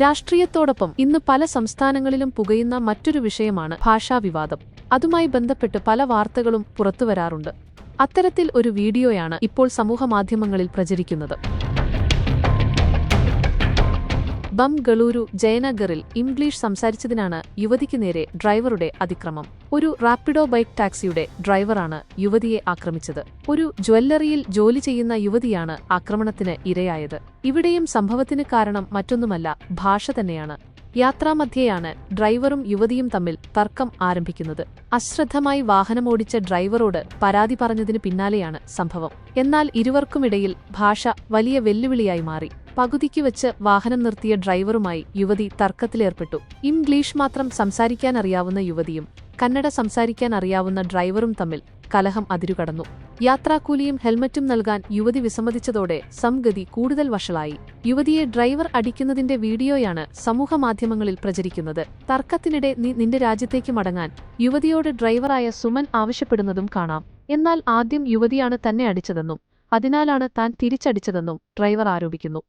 രാഷ്ട്രീയത്തോടൊപ്പം ഇന്ന് പല സംസ്ഥാനങ്ങളിലും പുകയുന്ന മറ്റൊരു വിഷയമാണ് ഭാഷാവിവാദം. അതുമായി ബന്ധപ്പെട്ട് പല വാർത്തകളും പുറത്തുവരാറുണ്ട്. അത്തരത്തിൽ ഒരു വീഡിയോയാണ് ഇപ്പോൾ സമൂഹമാധ്യമങ്ങളിൽ പ്രചരിക്കുന്നത്. ബംഗളൂരു ജയനഗറിൽ ഇംഗ്ലീഷ് സംസാരിച്ചതിനാണ് യുവതിക്ക് നേരെ ഡ്രൈവറുടെ അതിക്രമം. ഒരു റാപ്പിഡോ ബൈക്ക് ടാക്സിയുടെ ഡ്രൈവറാണ് യുവതിയെ ആക്രമിച്ചത്. ഒരു ജ്വല്ലറിയിൽ ജോലി ചെയ്യുന്ന യുവതിയാണ് ആക്രമണത്തിന് ഇരയായത്. ഇവിടെയും സംഭവത്തിന് കാരണം മറ്റൊന്നുമല്ല ഭാഷ തന്നെയാണ്. യാത്രാമധ്യേയാണ് ഡ്രൈവറും യുവതിയും തമ്മിൽ തർക്കം ആരംഭിക്കുന്നത്. അശ്രദ്ധമായി വാഹനമോടിച്ച ഡ്രൈവറോട് പരാതി പറഞ്ഞതിന് പിന്നാലെയാണ് സംഭവം. എന്നാൽ ഇരുവർക്കുമിടയിൽ ഭാഷ വലിയ വെല്ലുവിളിയായി മാറി. പകുതിക്ക് വെച്ച് വാഹനം നിർത്തിയ ഡ്രൈവറുമായി യുവതി തർക്കത്തിലേർപ്പെട്ടു. ഇംഗ്ലീഷ് മാത്രം സംസാരിക്കാനറിയാവുന്ന യുവതിയും കന്നഡ സംസാരിക്കാൻ അറിയാവുന്ന ഡ്രൈവറും തമ്മിൽ കലഹം അതിരുകടന്നു. യാത്രാക്കൂലിയും ഹെൽമറ്റും നൽകാൻ യുവതി വിസമ്മതിച്ചതോടെ സംഗതി കൂടുതൽ വഷളായി. യുവതിയെ ഡ്രൈവർ അടിക്കുന്നതിന്റെ വീഡിയോയാണ് സമൂഹമാധ്യമങ്ങളിൽ പ്രചരിക്കുന്നത്. തർക്കത്തിനിടെ നീ നിന്റെ രാജ്യത്തേക്ക് മടങ്ങാൻ യുവതിയോട് ഡ്രൈവറായ സുമൻ ആവശ്യപ്പെടുന്നതും കാണാം. എന്നാൽ ആദ്യം യുവതിയാണ് തന്നെ അടിച്ചതെന്നും അതിനാലാണ് താൻ തിരിച്ചടിച്ചതെന്നും ഡ്രൈവർ ആരോപിക്കുന്നു.